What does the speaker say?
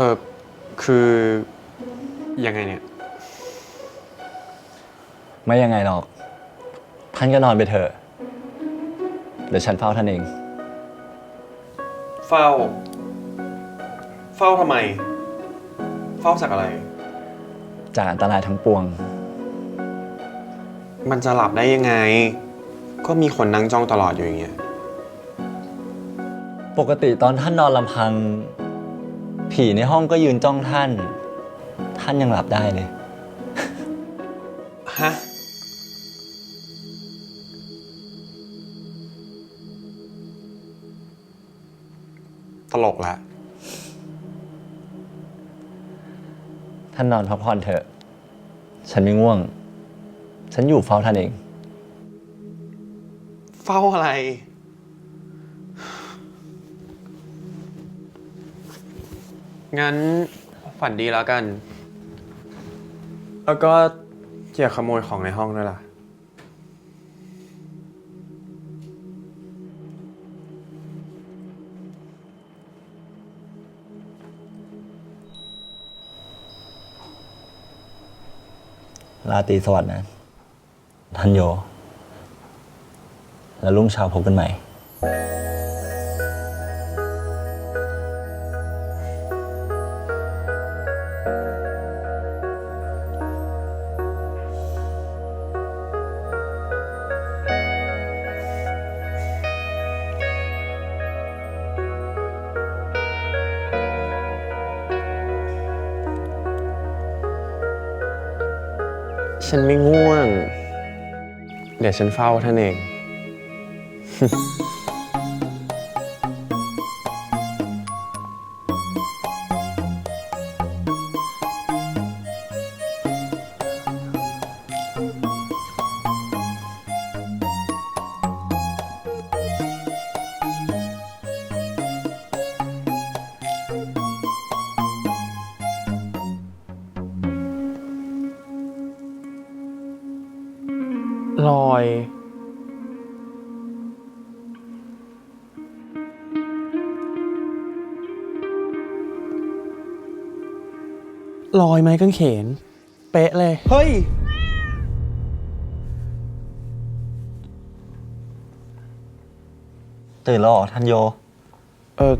เออคือยังไงเนี่ย ไม่ยังไงหรอก ท่านก็นอนไปเถอะ เดี๋ยวฉันเฝ้าท่านเอง เฝ้า เฝ้าทำไม เฝ้าจากอะไร จากอันตรายทั้งปวง มันจะหลับได้ยังไง ก็มีคนนั่งจ้องตลอดอยู่อย่างเงี้ย ปกติตอนท่านนอนลำพัง ผีในห้องก็ยืนจ้องท่าน ท่านยังหลับได้เลย ฮะ ตลกละ ท่านนอนพักผ่อนเถอะ ฉันไม่ง่วง ฉันอยู่เฝ้าท่านเอง เฝ้าอะไร งั้นฝันดีแล้วกัน แล้วก็อย่าขโมยของในห้องด้วยล่ะ ราตรีสวัสดิ์นะท่านโย แล้วรุ่งเช้าพบกันใหม่ ฉันไม่ง่วง เดี๋ยวฉันเฝ้าท่านเอง ลอย ลอยไม้กางเขน เป๊ะเลย เฮ้ย ตื่นแล้วเหรอท่านโย เออ